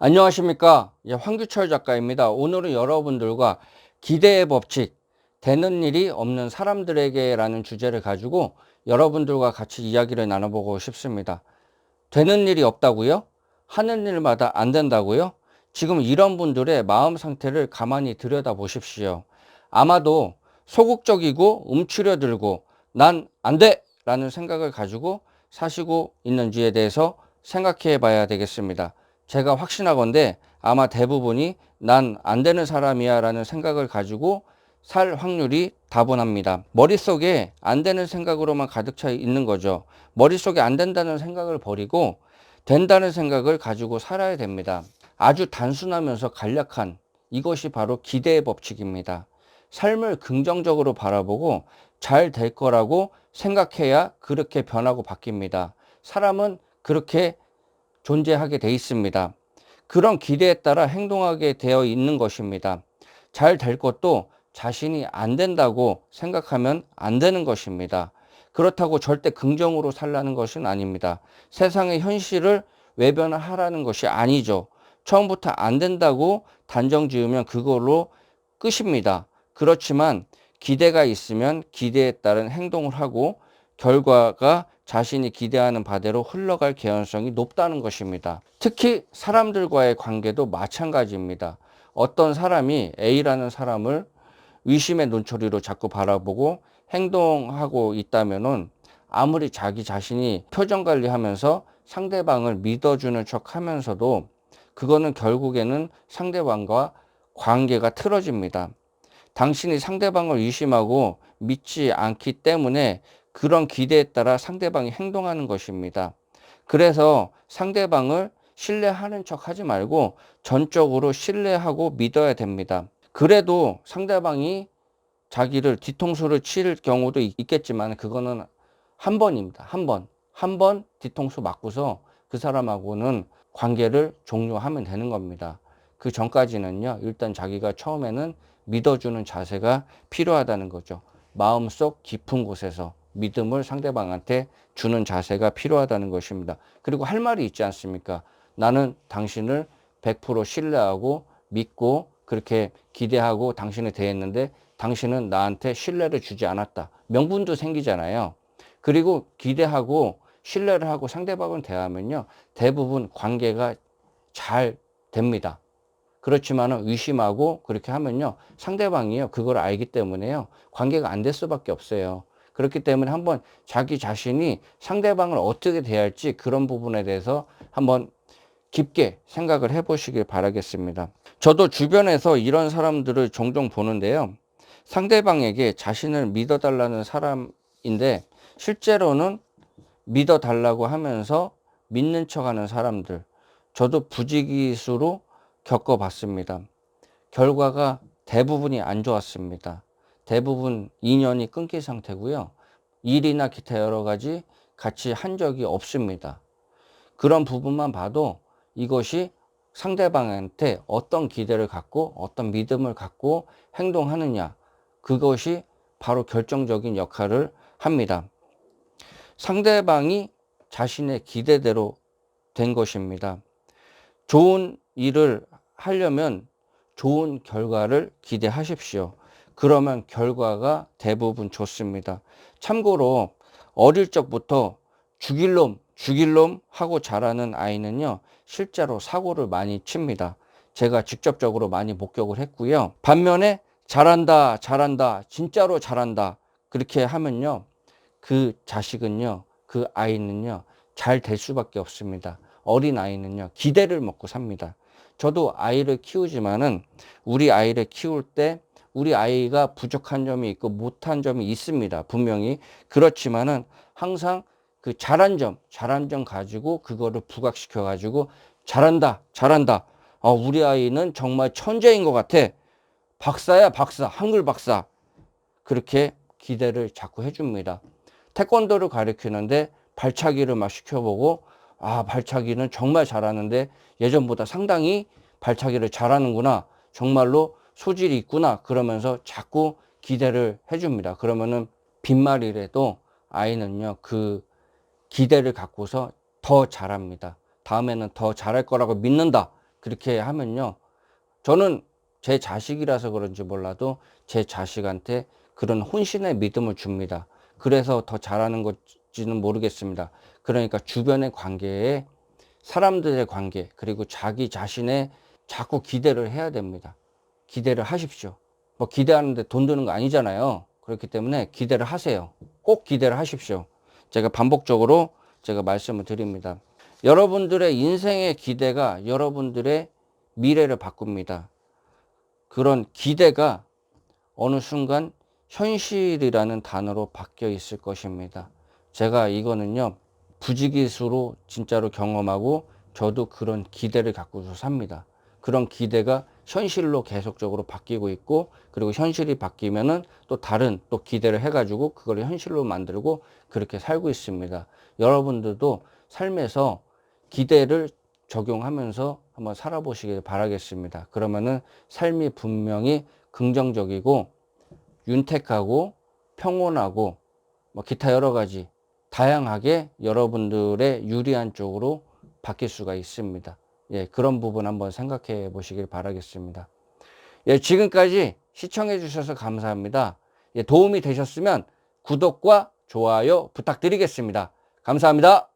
안녕하십니까. 예, 황규철 작가입니다. 오늘은 여러분들과 기대의 법칙, 되는 일이 없는 사람들에게 라는 주제를 가지고 여러분들과 같이 이야기를 나눠보고 싶습니다. 되는 일이 없다고요? 하는 일마다 안 된다고요? 지금 이런 분들의 마음 상태를 가만히 들여다 보십시오. 아마도 소극적이고 움츠려들고 난 안 돼! 라는 생각을 가지고 사시고 있는지에 대해서 생각해 봐야 되겠습니다. 제가 확신하건대 아마 대부분이 난 안 되는 사람이야 라는 생각을 가지고 살 확률이 다분합니다. 머릿속에 안 되는 생각으로만 가득 차 있는 거죠. 머릿속에 안 된다는 생각을 버리고 된다는 생각을 가지고 살아야 됩니다. 아주 단순하면서 간략한 이것이 바로 기대의 법칙입니다. 삶을 긍정적으로 바라보고 잘 될 거라고 생각해야 그렇게 변하고 바뀝니다. 사람은 그렇게 존재하게 돼 있습니다. 그런 기대에 따라 행동하게 되어 있는 것입니다. 잘 될 것도 자신이 안 된다고 생각하면 안 되는 것입니다. 그렇다고 절대 긍정으로 살라는 것은 아닙니다. 세상의 현실을 외변하라는 것이 아니죠. 처음부터 안 된다고 단정 지으면 그걸로 끝입니다. 그렇지만 기대가 있으면 기대에 따른 행동을 하고 결과가 자신이 기대하는 바대로 흘러갈 개연성이 높다는 것입니다. 특히 사람들과의 관계도 마찬가지입니다. 어떤 사람이 A라는 사람을 의심의 눈초리로 자꾸 바라보고 행동하고 있다면은 아무리 자기 자신이 표정 관리하면서 상대방을 믿어주는 척 하면서도 그거는 결국에는 상대방과 관계가 틀어집니다. 당신이 상대방을 의심하고 믿지 않기 때문에 그런 기대에 따라 상대방이 행동하는 것입니다. 그래서 상대방을 신뢰하는 척 하지 말고 전적으로 신뢰하고 믿어야 됩니다. 그래도 상대방이 자기를 뒤통수를 칠 경우도 있겠지만 그거는 한 번입니다. 한 번. 한 번 뒤통수 맞고서 그 사람하고는 관계를 종료하면 되는 겁니다. 그 전까지는요, 일단 자기가 처음에는 믿어주는 자세가 필요하다는 거죠. 마음속 깊은 곳에서. 믿음을 상대방한테 주는 자세가 필요하다는 것입니다. 그리고 할 말이 있지 않습니까? 나는 당신을 100% 신뢰하고 믿고 그렇게 기대하고 당신을 대했는데 당신은 나한테 신뢰를 주지 않았다. 명분도 생기잖아요. 그리고 기대하고 신뢰를 하고 상대방을 대하면요. 대부분 관계가 잘 됩니다. 그렇지만 의심하고 그렇게 하면요. 상대방이요. 그걸 알기 때문에요. 관계가 안 될 수밖에 없어요. 그렇기 때문에 한번 자기 자신이 상대방을 어떻게 대할지 그런 부분에 대해서 한번 깊게 생각을 해 보시길 바라겠습니다. 저도 주변에서 이런 사람들을 종종 보는데요. 상대방에게 자신을 믿어달라는 사람인데 실제로는 믿어달라고 하면서 믿는 척 하는 사람들. 저도 부지기수로 겪어봤습니다. 결과가 대부분이 안 좋았습니다. 대부분 인연이 끊긴 상태고요. 일이나 기타 여러 가지 같이 한 적이 없습니다. 그런 부분만 봐도 이것이 상대방한테 어떤 기대를 갖고 어떤 믿음을 갖고 행동하느냐 그것이 바로 결정적인 역할을 합니다. 상대방이 자신의 기대대로 된 것입니다. 좋은 일을 하려면 좋은 결과를 기대하십시오. 그러면 결과가 대부분 좋습니다. 참고로 어릴 적부터 죽일 놈, 죽일 놈 하고 자라는 아이는요, 실제로 사고를 많이 칩니다. 제가 직접적으로 많이 목격을 했고요. 반면에 잘한다, 잘한다, 진짜로 잘한다. 그렇게 하면요, 그 자식은요, 그 아이는요, 잘 될 수밖에 없습니다. 어린 아이는요, 기대를 먹고 삽니다. 저도 아이를 키우지만은 우리 아이를 키울 때 우리 아이가 부족한 점이 있고 못한 점이 있습니다. 분명히. 그렇지만은 항상 그 잘한 점, 잘한 점 가지고 그거를 부각시켜 가지고 잘한다, 잘한다. 어, 우리 아이는 정말 천재인 것 같아. 박사야, 박사, 한글 박사. 그렇게 기대를 자꾸 해줍니다. 태권도를 가르치는데 발차기를 막 시켜보고, 아, 발차기는 정말 잘하는데 예전보다 상당히 발차기를 잘하는구나. 정말로 소질이 있구나 그러면서 자꾸 기대를 해줍니다. 그러면은 빈말이라도 아이는요 그 기대를 갖고서 더 잘합니다. 다음에는 더 잘할 거라고 믿는다. 그렇게 하면요. 저는 제 자식이라서 그런지 몰라도 제 자식한테 그런 혼신의 믿음을 줍니다. 그래서 더 잘하는 것지는 모르겠습니다. 그러니까 주변의 관계에 사람들의 관계 그리고 자기 자신의 자꾸 기대를 해야 됩니다. 기대를 하십시오. 뭐 기대하는데 돈 드는 거 아니잖아요. 그렇기 때문에 기대를 하세요. 꼭 기대를 하십시오. 제가 반복적으로 제가 말씀을 드립니다. 여러분들의 인생의 기대가 여러분들의 미래를 바꿉니다. 그런 기대가 어느 순간 현실이라는 단어로 바뀌어 있을 것입니다. 제가 이거는요, 부지기수로 진짜로 경험하고 저도 그런 기대를 갖고서 삽니다. 그런 기대가 현실로 계속적으로 바뀌고 있고 그리고 현실이 바뀌면은 또 다른 또 기대를 해가지고 그걸 현실로 만들고 그렇게 살고 있습니다. 여러분들도 삶에서 기대를 적용하면서 한번 살아보시길 바라겠습니다. 그러면은 삶이 분명히 긍정적이고 윤택하고 평온하고 뭐 기타 여러 가지 다양하게 여러분들의 유리한 쪽으로 바뀔 수가 있습니다. 예, 그런 부분 한번 생각해 보시길 바라겠습니다. 예, 지금까지 시청해 주셔서 감사합니다. 예, 도움이 되셨으면 구독과 좋아요 부탁드리겠습니다. 감사합니다.